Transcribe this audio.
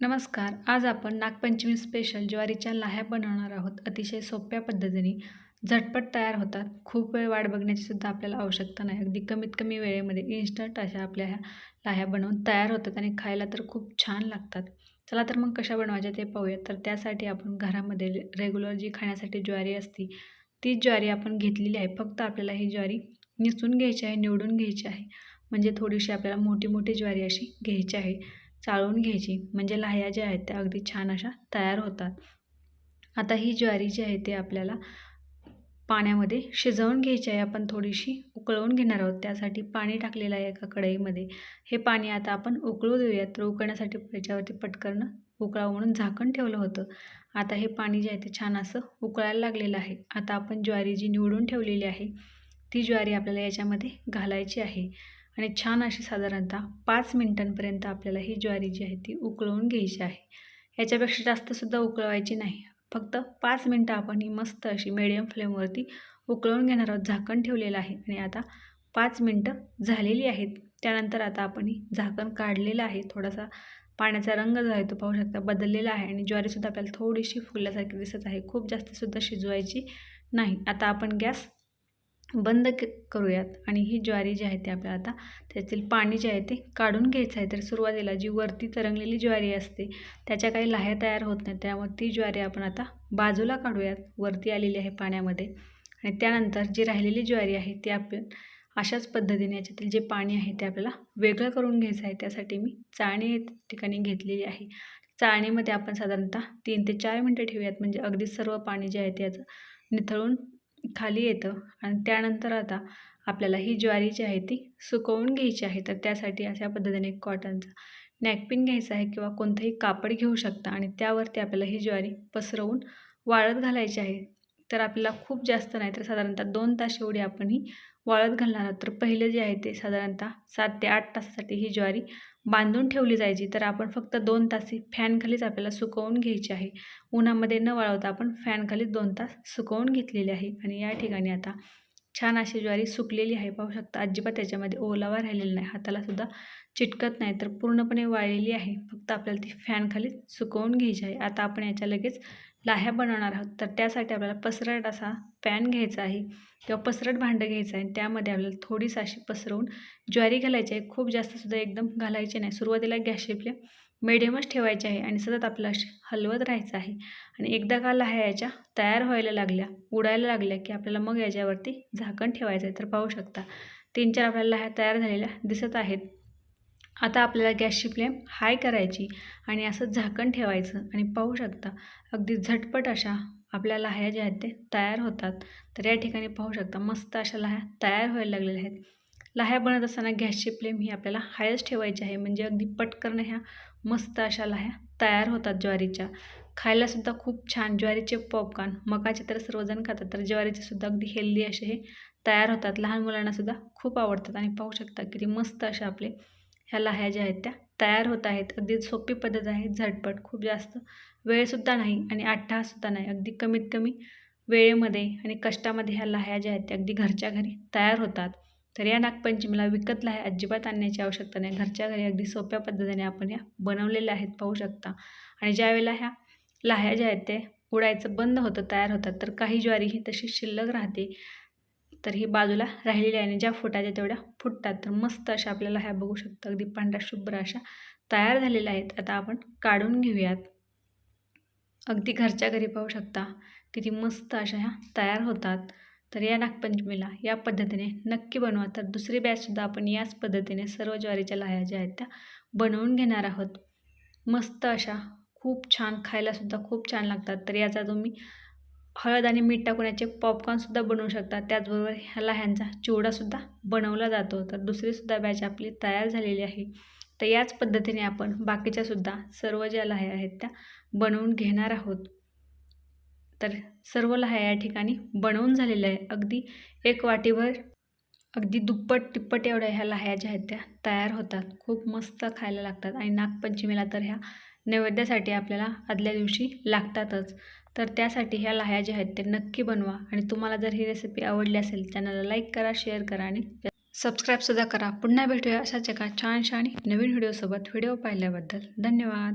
नमस्कार. आज आपण नागपंचमी स्पेशल ज्वारीच्या लाह्या बनवणार आहोत. अतिशय सोप्या पद्धतीने. झटपट तयार होतात. खूप वेळ वाट बघण्याची सुद्धा आपल्याला आवश्यकता नाही. अगदी कमीत कमी वेळेमध्ये इन्स्टंट अशा आपल्या ह्या लाह्या बनवून तयार होतात आणि खायला तर खूप छान लागतात. चला तर मग कशा बनवायच्या ते पाहूयात तर त्यासाठी आपण घरामध्ये रेग्युलर जी खाण्यासाठी ज्वारी असती ती ज्वारी आपण घेतलेली आहे. फक्त आपल्याला ही ज्वारी निसून घ्यायची आहे निवडून घ्यायची आहे. म्हणजे थोडीशी आपल्याला मोठी मोठी ज्वारी अशी घ्यायची आहे. चाळून घ्यायची. म्हणजे लाह्या ज्या आहेत त्या अगदी छान अशा तयार होतात. आता ही ज्वारी जी आहे ते आपल्याला पाण्यामध्ये शिजवून घ्यायची आहे. आपण थोडीशी उकळवून घेणार आहोत. त्यासाठी पाणी टाकलेलं आहे एका कढईमध्ये. हे पाणी आता आपण उकळू देऊयात. तर उकळण्यासाठी याच्यावरती पटकन उकळावं म्हणून झाकण ठेवलं होतं. आता हे पाणी जे आहे ते छान असं उकळायला लागलेलं आहे. आता आपण ज्वारी जी निवडून ठेवलेली आहे ती ज्वारी आपल्याला याच्यामध्ये घालायची आहे. आणि छान अशी साधारणतः पाच मिनिटांपर्यंत आपल्याला ही ज्वारी जी आहे ती उकळवून घ्यायची आहे. याच्यापेक्षा जास्तसुद्धा उकळवायची नाही. फक्त पाच मिनटं आपण ही मस्त अशी मिडियम फ्लेमवरती उकळवून घेणार आहोत. झाकण ठेवलेलं आहे आणि आता पाच मिनटं झालेली आहेत. त्यानंतर आता आपण ही झाकण काढलेलं आहे. थोडासा पाण्याचा रंग जो आहे तो पाहू शकता बदललेला आहे आणि ज्वारीसुद्धा आपल्याला थोडीशी फुलल्यासारखी दिसत आहे. खूप जास्तसुद्धा शिजवायची नाही. आता आपण गॅस बंद क करूयात. आणि ही ज्वारी जी आहे ती आपल्याला आता त्यातील पाणी जे आहे ते काढून घ्यायचं आहे. तर सुरुवातीला जी वरती तरंगलेली ज्वारी असते त्याच्या काही लाह्या तयार होत नाहीत. त्यामुळे ती ज्वारी आपण आता बाजूला काढूयात. वरती आलेली आहे पाण्यामध्ये. आणि त्यानंतर जी राहिलेली ज्वारी आहे ती आपण अशाच पद्धतीने याच्यातील जे पाणी आहे ते आपल्याला वेगळं करून घ्यायचं आहे. त्यासाठी मी चाळणी ठिकाणी घेतलेली आहे. चाळणीमध्ये आपण साधारणतः तीन ते चार मिनटं ठेवूयात. म्हणजे अगदी सर्व पाणी जे आहे त्याचं निथळून खाली येतं आणि त्यानंतर आता आपल्याला ही ज्वारी जी आहे ती सुकवून घ्यायची आहे. तर त्यासाठी अशा पद्धतीने कॉटनचा नॅकपिन घ्यायचा आहे किंवा कोणतंही कापड घेऊ शकता आणि त्यावरती आपल्याला ही ज्वारी पसरवून वाळत घालायची आहे. तर आपल्याला खूप जास्त नाही तर साधारणतः दोन तास एवढी आपण ही वाळत घालणार. आहोत तर पहिलं जे आहे ते साधारणतः सात ते आठ तासासाठी ही ज्वारी बांधून ठेवली जायची. तर आपण फक्त दोन तास फॅनखालीच आपल्याला सुकवून घ्यायची आहे. उन्हामध्ये न वाळवता आपण फॅनखाली दोन तास सुकवून घेतलेली आहे. आणि या ठिकाणी आता छान अशी ज्वारी सुकलेली आहे. पाहू शकता अजिबात त्याच्यामध्ये ओलावा राहिलेला नाही. हातालासुद्धा चिटकत नाही. तर पूर्णपणे वाळलेली आहे. फक्त आपल्याला ती फॅनखाली सुकवून घ्यायची आहे. आता आपण याच्या लगेच लाह्या बनवणार आहोत. तर त्यासाठी आपल्याला पसरट असा पॅन घ्यायचा आहे किंवा पसरट भांडं घ्यायचं आहे. त्यामध्ये आपल्याला थोडीशी अशी पसरवून ज्वारी घालायची आहे. खूप जास्तसुद्धा एकदम घालायची नाही. सुरुवातीला गॅसची फ्लेम मिडियमच ठेवायची आहे आणि सतत आपलं अशी हलवत राहायचं आहे. आणि एकदा का लाह्या याच्या तयार व्हायला लागल्या उडायला लागल्या की आपल्याला मग याच्यावरती झाकण ठेवायचं आहे. तर पाहू शकता तीन चार आपल्याला लाह्या तयार झालेल्या दिसत आहेत. आता आपल्याला गॅसची फ्लेम हाय करायची आणि असं झाकण ठेवायचं आणि पाहू शकता अगदी झटपट अशा आपल्या लाह्या ज्या आहेत ते तयार होतात. तर या ठिकाणी पाहू शकता मस्त अशा लाह्या तयार व्हायला लागलेल्या आहेत. लाह्या बनत असताना गॅसची फ्लेम ही आपल्याला हायच ठेवायची आहे. म्हणजे अगदी पटकन ह्या मस्त अशा लाह्या तयार होतात ज्वारीच्या. खायलासुद्धा खूप छान. ज्वारीचे पॉपकॉर्न मकाचे तर सर्वजण खातात तर ज्वारीचे सुद्धा अगदी हेल्दी असे हे तयार होतात. लहान मुलांनासुद्धा खूप आवडतात. आणि पाहू शकता किती मस्त अशा आपले ह्या लाह्या ज्या आहेत त्या तयार होत आहेत. अगदी सोपी पद्धत आहे झटपट खूप जास्त वेळसुद्धा नाही आणि आठ्ठासुद्धा नाही. अगदी कमीत कमी वेळेमध्ये आणि कष्टामध्ये ह्या लाह्या ज्या आहेत त्या अगदी घरच्या घरी तयार होतात. तर या नागपंचमीला विकत लाह्या अजिबात आणण्याची आवश्यकता नाही. घरच्या घरी अगदी सोप्या पद्धतीने आपण या बनवलेल्या आहेत पाहू शकता. आणि ज्यावेळेला ह्या लाह्या ज्या आहेत ते उडायचं बंद होतं तयार होतात तर काही ज्वारी ही तशी शिल्लक राहते. तर ही बाजूला राहिलेली आहे आणि ज्या फुटाच्या तेवढ्या फुटतात. तर मस्त अशा आपल्याला ह्या बघू शकतो. अगदी पांढऱ्या शुभ्र अशा तयार झालेल्या आहेत. आता आपण काढून घेऊयात. अगदी घरच्या घरी पाहू शकता. किती मस्त अशा ह्या तयार होतात. तर या नागपंचमीला या पद्धतीने नक्की बनवा. तर दुसरी बॅचसुद्धा आपण याच पद्धतीने सर्व ज्वारीच्या लाह्या ज्या आहेत त्या बनवून घेणार आहोत. मस्त अशा खूप छान खायलासुद्धा खूप छान लागतात. तर याचा तुम्ही हळद आणि मीठ टाकून याचे पॉपकॉर्नसुद्धा बनवू शकता. त्याचबरोबर ह्याला ह्यांचा चिवडासुद्धा बनवला जातो. तर दुसरीसुद्धा बॅच आपली तयार झालेली आहे. तर याच पद्धतीने आपण बाकीच्यासुद्धा सर्व ज्या लाह्या आहेत त्या बनवून घेणार आहोत. तर सर्व लाह्या या ठिकाणी बनवून झालेल्या आहे अगदी एक वाटीभर अगदी दुप्पट तिप्पट एवढ्या ह्या लाह्या ज्या आहेत त्या तयार होतात. खूप मस्त खायला लागतात. आणि नागपंचमीला तर ह्या नैवेद्यासाठी आपल्याला आदल्या दिवशी लागतातच. तर त्यासाठी ह्या लाह्या ज्या आहेत ते नक्की बनवा. आणि तुम्हाला जर ही रेसिपी आवडली असेल चॅनलला लाईक करा शेअर करा आणि सबस्क्राईबसुद्धा करा. पुन्हा भेटूया अशाच एका छानशा आणि नवीन व्हिडिओसोबत व्हिडिओ पाहिल्याबद्दल. धन्यवाद.